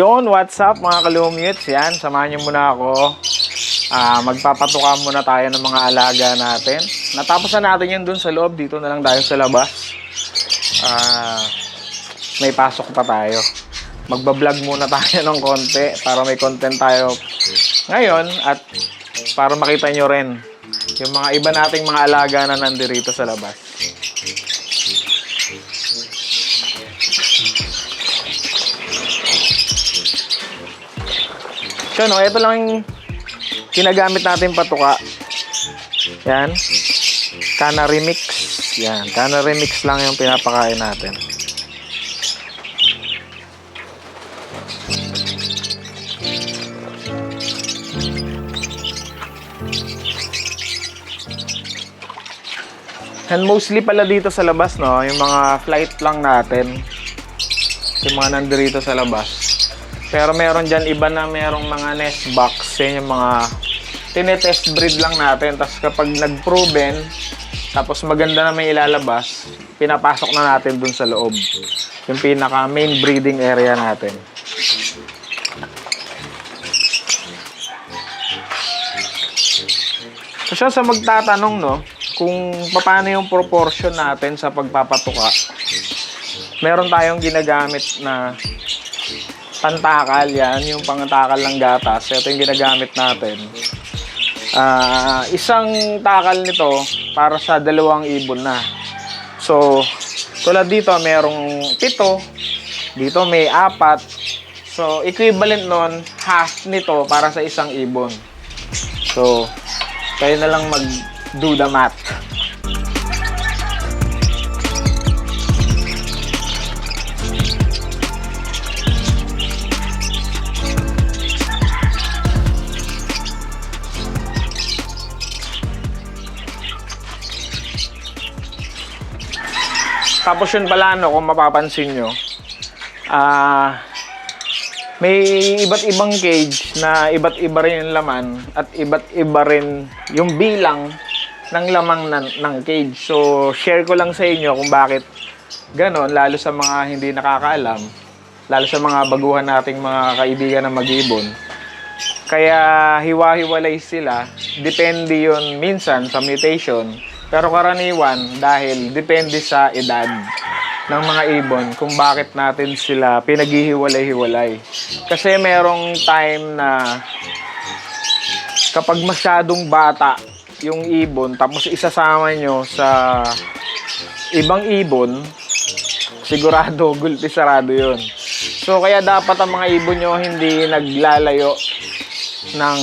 Yon, what's up mga kalumutes? Yan, samahan niyo muna ako. Ah, magpapatuka muna tayo ng mga alaga natin. Natapos na natin yan dun sa loob. Dito na lang tayo sa labas. Ah, may pasok pa tayo. Magbablog muna tayo ng konti para may content tayo ngayon at para makita nyo rin yung mga iba nating mga alaga na nandirito sa labas. So, no, ito lang yung ginagamit natin patuka. Yan. Kana remix. Yan. Kana remix lang yung pinapakain natin. And mostly pala dito sa labas, no, yung mga flight lang natin. Yung mga nandito sa labas. Pero meron dyan iba na merong mga nest box. Yan yung mga tinetest breed lang natin. Tapos kapag nag-proven, tapos maganda na may ilalabas, pinapasok na natin dun sa loob. Yung pinaka main breeding area natin. So sa magtatanong, no, kung paano yung proportion natin sa pagpapatuka, meron tayong ginagamit na pantakal yan, yung pantakal ng gatas. Ito yung ginagamit natin. Ah, isang takal nito para sa dalawang ibon na. So, tulad dito, merong pito. Dito may apat. So, equivalent nun, half nito para sa isang ibon. So, kayo na lang mag-do the math. Tapos yun pala, no, kung mapapansin nyo, ah, may iba't ibang cage na iba't iba rin yung laman at iba't iba rin yung bilang ng lamang ng, ng cage. So, share ko lang sa inyo kung bakit ganon, lalo sa mga hindi nakakaalam, lalo sa mga baguhan nating mga kaibigan na mag-ibon. Kaya hiwa-hiwalay sila, depende yon minsan sa mutation, pero karaniwan dahil depende sa edad ng mga ibon kung bakit natin sila pinaghihiwalay-hiwalay. Kasi merong time na kapag masyadong bata yung ibon tapos isasama nyo sa ibang ibon, sigurado gulpi sarado yun. So kaya dapat ang mga ibon nyo hindi naglalayo ng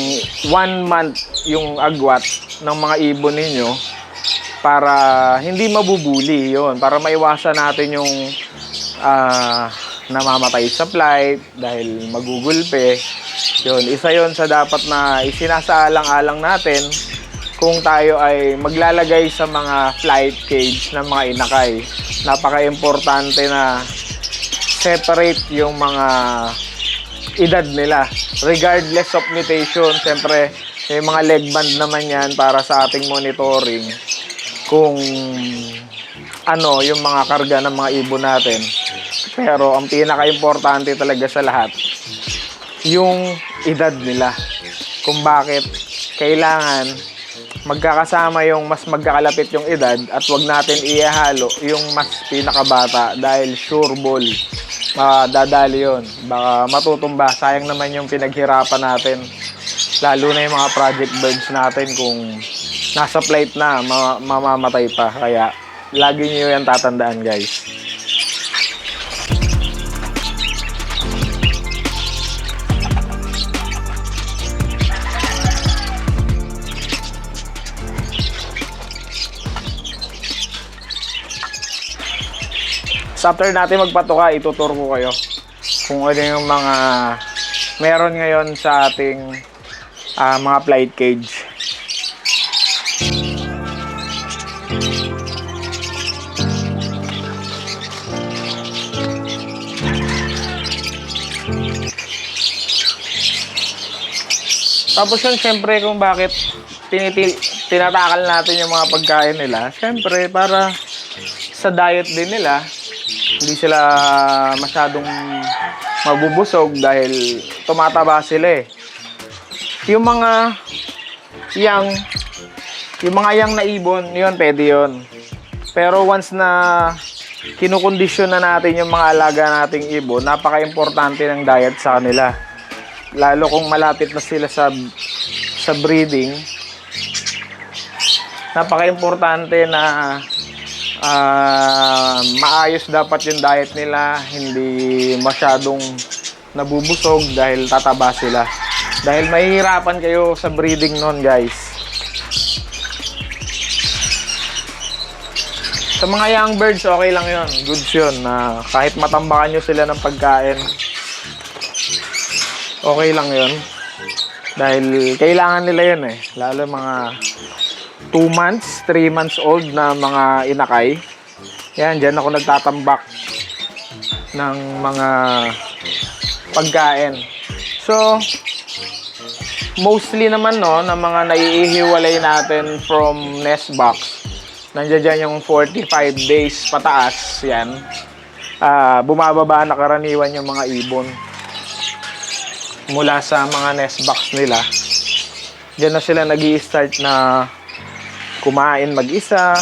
one month yung agwat ng mga ibon ninyo para hindi mabubuli yon para maiwasan natin yung ah, namamatay sa flight dahil magugulpe. Yun isa yon sa dapat na isinasaalang-alang natin kung tayo ay maglalagay sa mga flight cage ng mga inakay. Napaka-importante na separate yung mga edad nila. Regardless of mutation, siyempre, may mga leg band naman yan para sa ating monitoring kung ano yung mga karga ng mga ibon natin. Pero ang pinaka-importante talaga sa lahat, yung edad nila. Kung bakit kailangan magkakasama yung mas magkakalapit yung edad at wag natin ihalo yung mas pinakabata dahil sure ball madadali yon baka matutumba sayang naman yung pinaghirapan natin lalo na yung mga project birds natin kung nasa flight na ma- mamamatay pa kaya lagi niyo yan tatandaan guys So after natin magpatuka, ituturo ko kayo kung ano yung mga meron ngayon sa ating ah, mga flight cage. Tapos yun, syempre, kung bakit tinitil, tinatakal natin yung mga pagkain nila, syempre, para sa diet din nila, hindi sila masyadong mabubusog dahil tumataba sila eh. Yung mga yang yung mga yang na ibon, yun pwede yun. Pero once na kinukondisyon na natin yung mga alaga nating ibon, napaka-importante ng diet sa kanila. Lalo kung malapit na sila sa sa breeding, napaka-importante na ah, maayos dapat yung diet nila, hindi masyadong nabubusog dahil tataba sila. Dahil mahihirapan kayo sa breeding nun, guys. Sa mga young birds, okay lang yon Goods yun. Na kahit matambakan nyo sila ng pagkain, okay lang yon Dahil kailangan nila yun eh. Lalo mga 2 months, 3 months old na mga inakay. Yan, dyan ako nagtatambak ng mga pagkain. So, mostly naman no, na mga naiihiwalay natin from nest box, nandiyan dyan yung 45 days pataas, yan. Ah, bumababa na karaniwan yung mga ibon mula sa mga nest box nila. Diyan na sila nag start na kumain mag-isa.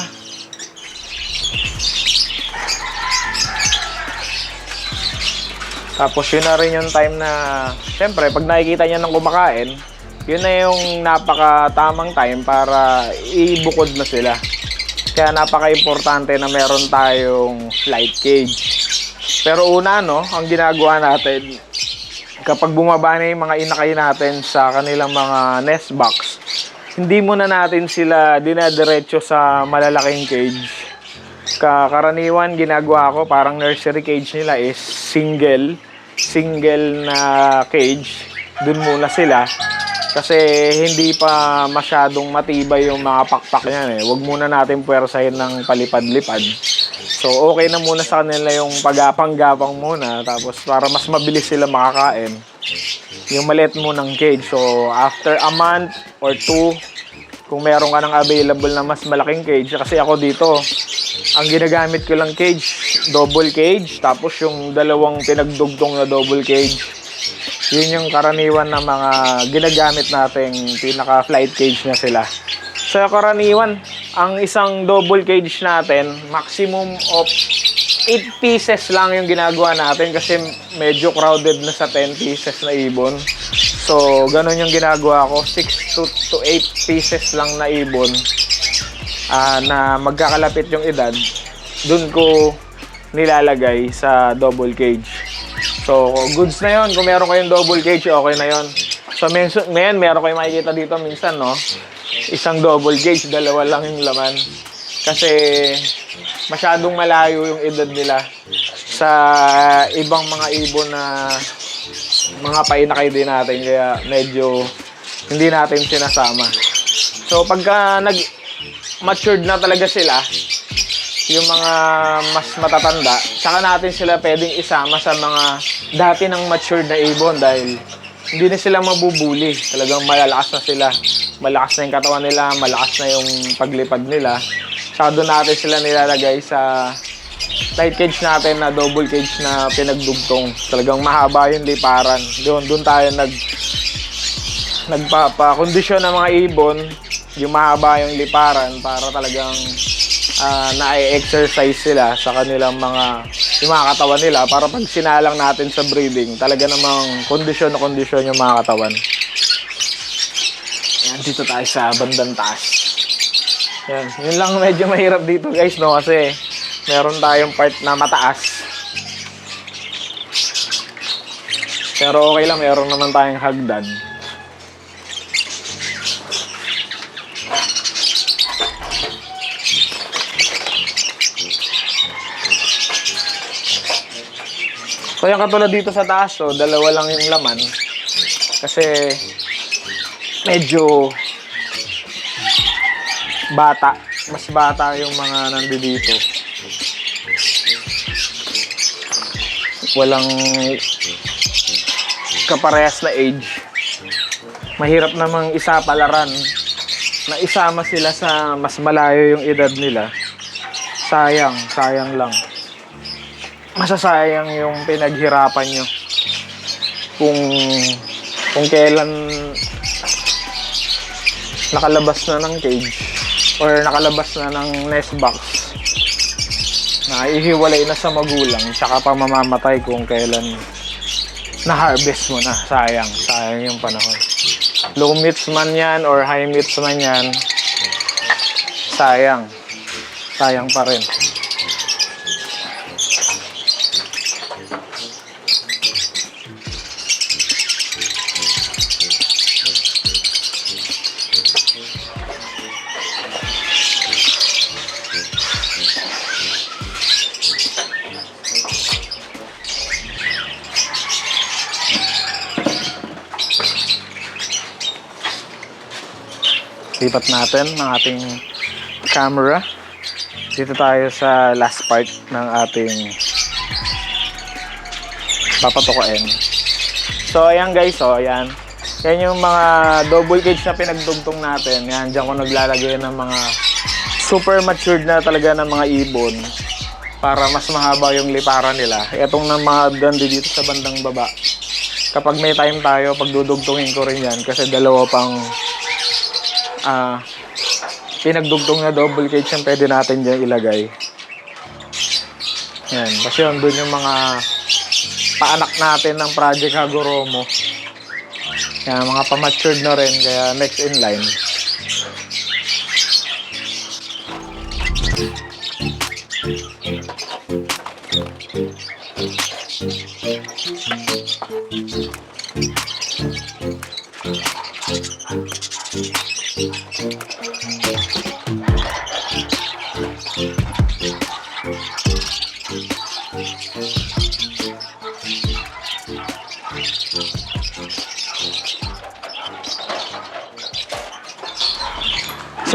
Tapos yun na rin yung time na, syempre, pag nakikita niya ng kumakain, yun na yung napaka tamang time para ibukod na sila. Kaya napaka-importante na meron tayong flight cage. Pero una, no, ang ginagawa natin, kapag bumaba na yung mga inakay natin sa kanilang mga nest box, hindi muna natin sila dinadiretso sa malalaking cage. Kakaraniwan ginagawa ko, parang nursery cage nila is single, single na cage. Dun muna sila. Kasi hindi pa masyadong matibay yung mga pakpak niyan eh. Huwag muna natin puwersahin ng palipad-lipad. So, okay na muna sa kanila yung pagapang-gapang muna. Tapos, para mas mabilis sila makakain, yung maliit mo ng cage. So, after a month or two, kung meron ka ng available na mas malaking cage, kasi ako dito, ang ginagamit ko lang cage, double cage, tapos yung dalawang pinagdugtong na double cage, yun yung karaniwan na mga ginagamit nating pinaka flight cage na sila. So karaniwan, ang isang double cage natin, maximum of 8 pieces lang yung ginagawa natin kasi medyo crowded na sa 10 pieces na ibon. So, ganun yung ginagawa ko. 6 to, to 8 pieces lang na ibon ah, na magkakalapit yung edad. Dun ko nilalagay sa double cage. So, goods na yon Kung meron kayong double cage, okay na yon So, ngayon, meron kayong makikita dito minsan, no? Isang double cage, dalawa lang yung laman. Kasi, masyadong malayo yung edad nila sa ibang mga ibon na mga painakay din natin. Kaya, medyo hindi natin sinasama. So, pagka nag matured na talaga sila, yung mga mas matatanda, saka natin sila pwedeng isama sa mga dati ng matured na ibon dahil hindi na sila mabubuli. Talagang malalakas na sila. Malakas na yung katawan nila, malakas na yung paglipad nila. Saka natin sila nilalagay sa light cage natin na double cage na pinagdugtong. Talagang mahaba yung liparan. Doon, doon tayo nag nagpapakondisyon ng mga ibon yung mahaba yung liparan para talagang ah, na-exercise sila sa kanilang mga yung mga katawan nila para pag sinalang natin sa breeding talaga namang kondisyon na kondisyon yung mga katawan dito tayo sa bandang taas. Yan yun lang medyo mahirap dito guys no? Kasi meron tayong part na mataas. Pero okay lang meron naman tayong hagdan. So yung katulad dito sa taas, so, dalawa lang yung laman. Kasi medyo bata. Mas bata yung mga nandito. Walang kaparehas na age. Mahirap namang isa palaran na isama sila sa mas malayo yung edad nila. Sayang, sayang lang masasayang yung pinaghirapan nyo kung kung kailan nakalabas na ng cage or nakalabas na ng nest box na ihiwalay na sa magulang tsaka pa mamamatay kung kailan na-harvest mo na. Sayang. Sayang yung panahon. Low meats man yan or high meats man yan, sayang. Sayang pa rin. Lipat natin ng ating camera. Dito tayo sa last part ng ating papatukain. So, ayan guys, oh, ayan. Yan yung mga double cage na pinagdugtong natin. Yan, dyan ko naglalagay ng mga super matured na talaga ng mga ibon para mas mahaba yung liparan nila. Itong na mga gandi dito sa bandang baba. Kapag may time tayo, pagdudugtungin ko rin yan kasi dalawa pang ah pinagdugtong na double cage yung pwede natin dyan ilagay. Yan. Kasi yun, dun yung mga paanak natin ng Project Hagoromo. Yan, mga pamatured na rin. Kaya next in line.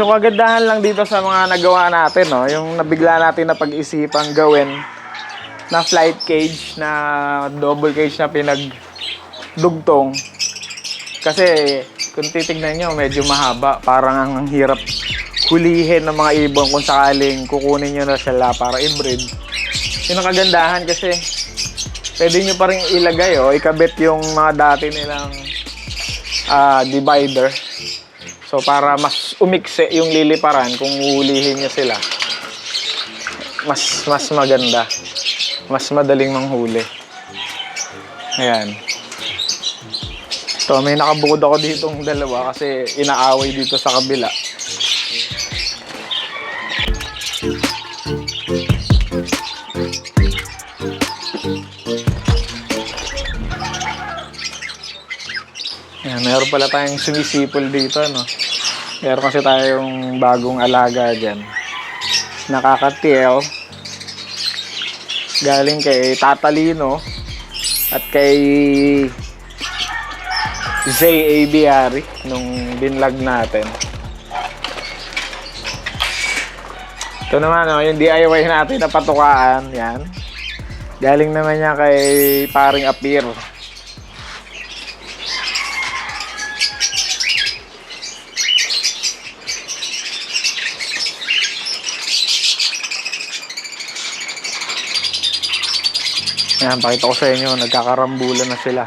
So kagandahan lang dito sa mga nagawa natin, no, yung nabigla natin na pag-isipan gawin na flight cage na double cage na pinagdugtong. Kasi kung titignan nyo, medyo mahaba. Parang ang hirap hulihin ng mga ibon kung sakaling kukunin nyo na sila para i-breed. Yun ang kagandahan kasi pwede nyo pa rin ilagay, oh, ikabit yung mga dati nilang ah, divider. So para mas umikse yung liliparan kung uhulihin niyo sila. Mas mas maganda. Mas madaling manghuli. Ayan. So may nakabukod ako ditong dalawa kasi inaaway dito sa kabila. Ayan, meron pala tayong sumisipol dito, no? Meron kasi tayong bagong alaga dyan. Nakakatiel. Galing kay Tatalino at kay Zay Abiari nung binlag natin. Ito naman, no, yung DIY natin na patukaan, yan. Galing naman niya kay paring Apir. Ayan, pakita ko sa inyo, nagkakarambulan na sila.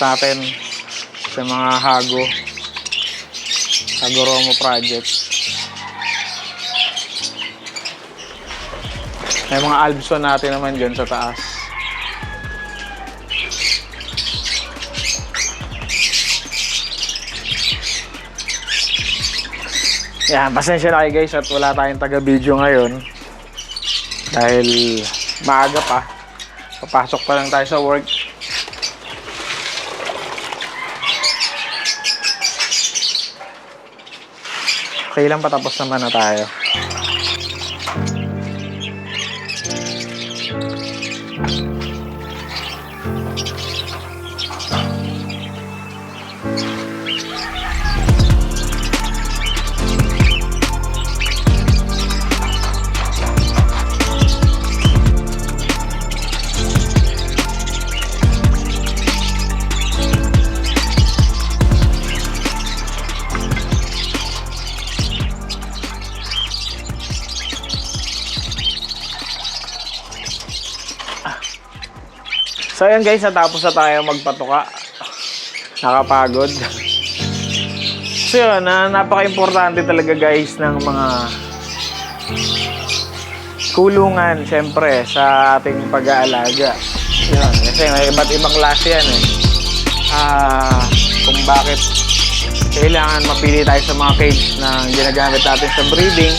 Parakeets natin sa mga hago. Hagoromo project. May mga albson natin naman dyan sa taas. Yan, pasensya na kayo guys at wala tayong taga-video ngayon. Dahil maaga pa. Papasok pa lang tayo sa work. Okay lang patapos naman na tayo. So ayan guys, natapos na tayo magpatuka. Nakapagod. So yun, na, napaka-importante talaga guys ng mga kulungan syempre sa ating pag-aalaga. Yun, kasi may iba't ibang klase yan eh. Ah, kung bakit kailangan mapili tayo sa mga cage na ginagamit natin sa breeding.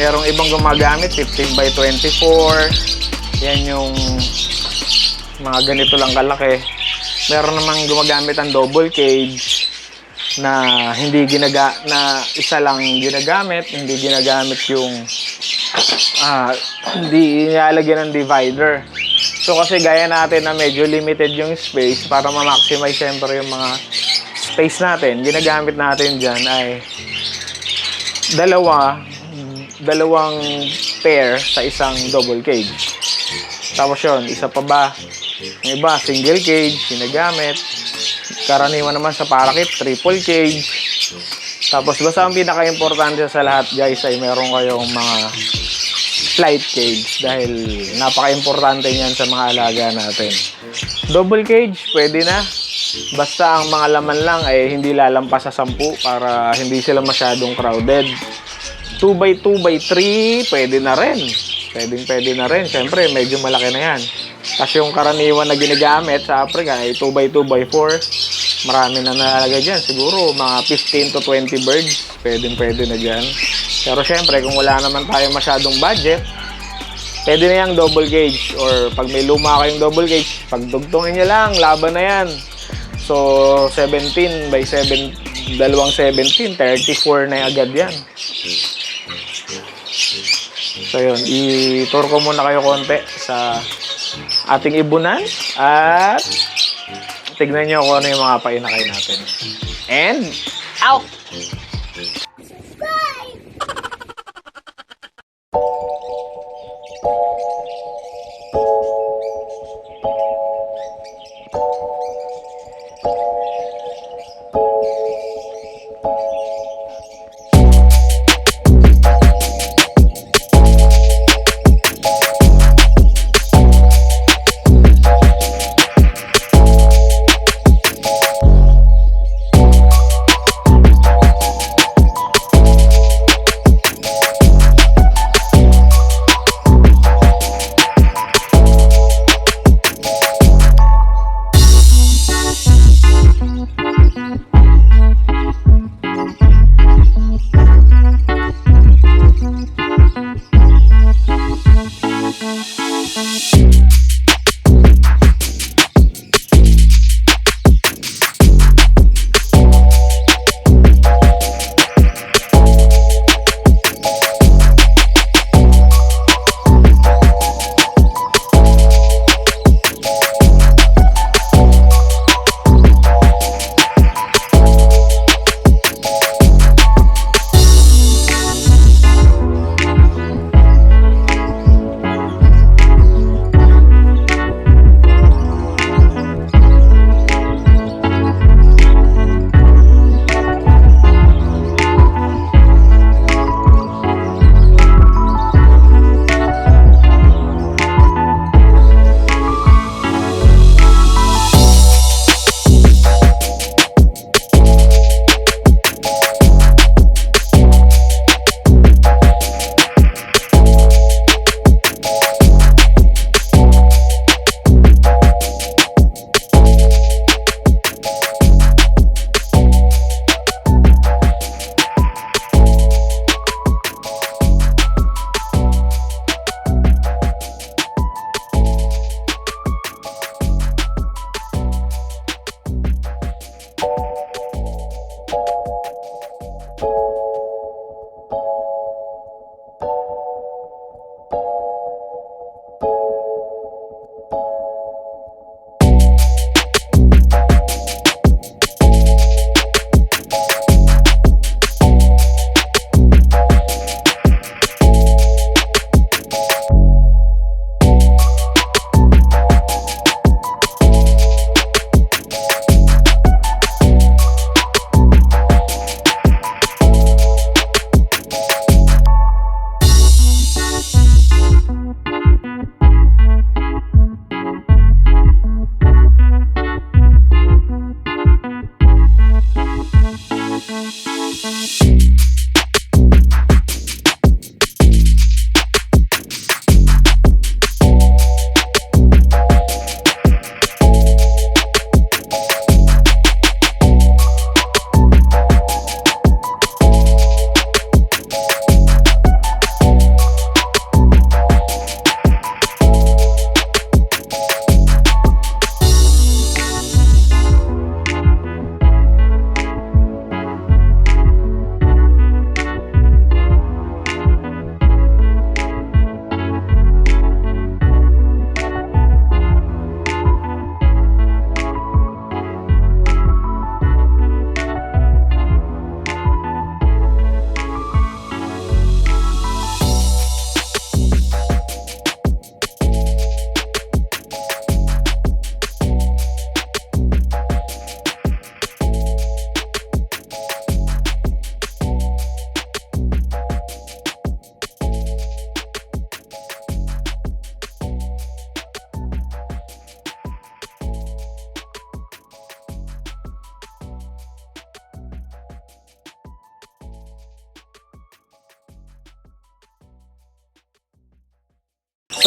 Merong ibang gumagamit 15 by 24. Yan yung mga ganito lang kalaki. Meron namang gumagamit ang double cage na hindi ginaga na isa lang ginagamit, hindi ginagamit yung ah hindi nilalagyan ng divider. So kasi gaya natin na medyo limited yung space para ma-maximize syempre yung mga space natin. Ginagamit natin diyan ay dalawa dalawang pair sa isang double cage. Tapos yun, isa pa ba? Yung iba, single cage, ginagamit. Karaniwan naman sa parakit, triple cage. Tapos basta ang pinaka-importante sa lahat guys ay meron kayong mga flight cage dahil napaka-importante niyan sa mga alaga natin. Double cage, pwede na. Basta ang mga laman lang ay hindi lalampas sa 10 para hindi sila masyadong crowded. 2x2 by 3, pwede na rin. Pwedeng pwede na rin. Siyempre, medyo malaki na yan. Kasi yung karaniwan na ginagamit sa Africa ay 2x2 by 4. Marami na nalalagay dyan. Siguro mga 15 to 20 birds. Pwedeng pwede na dyan. Pero siyempre, kung wala naman tayo masyadong budget, pwede na yung double gauge. Or pag may luma kayong double gauge, pagdugtungin nyo lang, laban na yan. So, 17 by 7, dalawang 17, 34 na agad yan. So yun, i-tour ko muna kayo konti sa ating ibunan at tignan nyo kung ano yung mga painakay natin. And out! Bye!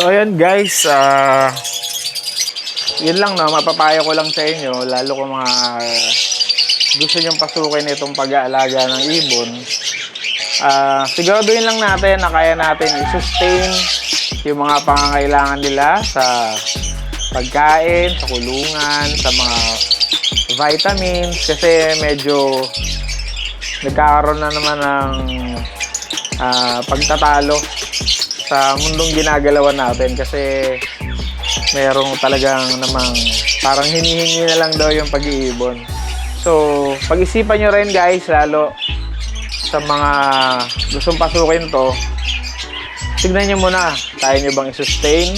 So ayan guys, ah yun lang no, mapapayo ko lang sa inyo, lalo kung mga gusto nyong pasukin itong pag-aalaga ng ibon. Ah, siguraduhin lang natin na kaya natin i-sustain yung mga pangangailangan nila sa pagkain, sa kulungan, sa mga vitamins kasi medyo nagkakaroon na naman ng ah, pagtatalo sa mundong ginagalawan natin kasi merong talagang namang parang hinihingi na lang daw yung pag-iibon. So, pag-isipan nyo rin guys, lalo sa mga gustong pasukin to, tignan nyo muna, kaya nyo bang i-sustain?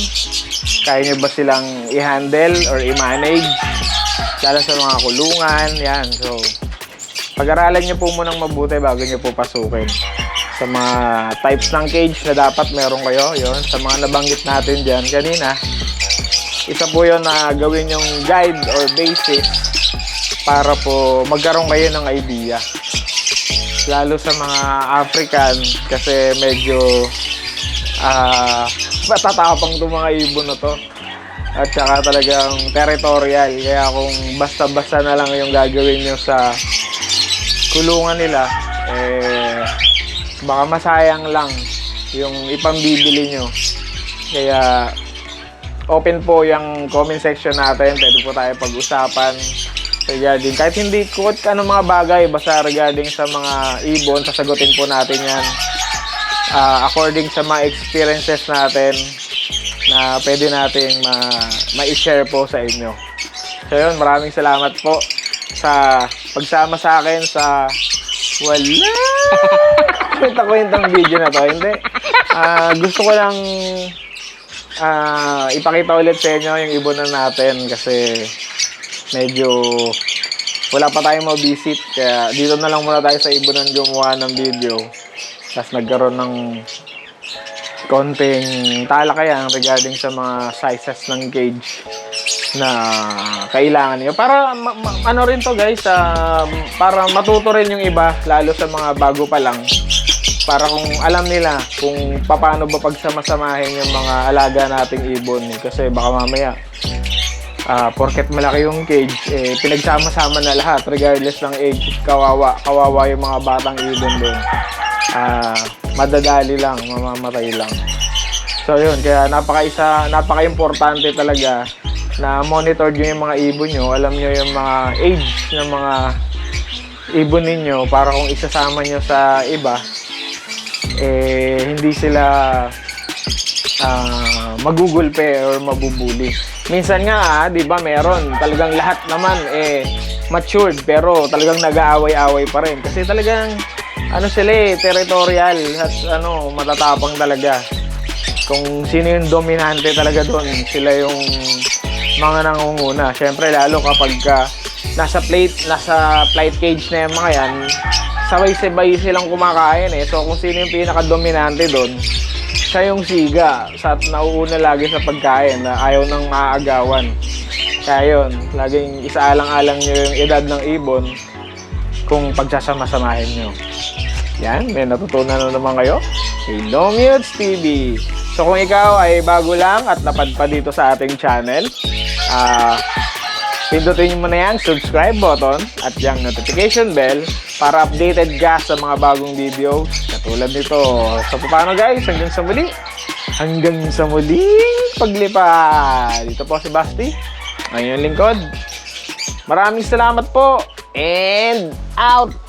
Kaya nyo ba silang i-handle or i-manage? Lalo sa mga kulungan, yan. So, pag-aralan nyo po munang mabuti bago nyo po pasukin. Sa mga types ng cage na dapat meron kayo, yon Sa mga nabanggit natin dyan kanina, isa po yon na gawin yung guide or basis para po magkaroon kayo ng idea. Lalo sa mga African kasi medyo ah matatapang itong mga ibon na to. At saka talagang territorial. Kaya kung basta-basta na lang yung gagawin nyo sa kulungan nila, eh, baka masayang lang yung ipambibili nyo. Kaya open po yung comment section natin. Pwede po tayo pag-usapan. Regarding kahit hindi kung ano mga bagay basta regarding sa mga ibon sasagutin po natin yan. Ah, according sa mga experiences natin na pwede nating ma ma-share po sa inyo. So yun. Maraming salamat po sa pagsama sa akin sa wala! Kwenta-kwentang video na to. Hindi. Ah, gusto ko lang ah ipakita ulit sa inyo yung ibonan natin kasi medyo wala pa tayong mabisit. Kaya dito na lang muna tayo sa ibonan gumawa ng video. Tapos nagkaroon ng konting talakayan regarding sa mga sizes ng cage na kailangan niyo. Para ma- ma- ano rin to guys ah, para matuto rin yung iba lalo sa mga bago pa lang. Para kung alam nila kung paano ba pagsama-samahin yung mga alaga nating ibon kasi baka mamaya ah porket malaki yung cage eh pinagsama-sama na lahat regardless ng age kawawa kawawa yung mga batang ibon doon. Ah madadali lang mamamatay lang. So yun kaya napaka-isa napaka-importante talaga na monitor nyo yung mga ibon nyo. Alam nyo yung mga age ng mga ibon ninyo. Para kung isasama nyo sa iba eh hindi sila ah, magugulpe or mabubuli. Minsan nga, ah, 'di ba, meron. Talagang lahat naman eh matured. Pero talagang nag-aaway-away pa rin. Kasi talagang ano sila eh, territorial at ano, matatapang talaga. Kung sino yung dominante talaga doon, sila yung mga nangunguna. Siyempre lalo kapag ka nasa plate, nasa flight cage na yung mga yan, sabay-sabay silang kumakain eh. So kung sino yung pinaka-dominante doon, siya yung siga sa nauuna lagi sa pagkain na ayaw nang maaagawan. Kaya yun, laging isaalang-alang nyo yung edad ng ibon kung pagsasama-samahin nyo. Yan, may natutunan na naman kayo. Kay Lomutes TV. So kung ikaw ay bago lang at napadpa dito sa ating channel, ah pindutin mo na yung subscribe button at yung notification bell para updated ka sa mga bagong video katulad nito. So paano guys, hanggang sa muli. Hanggang sa muling paglipad. Dito po si Basti, ang inyong lingkod. Maraming salamat po and out!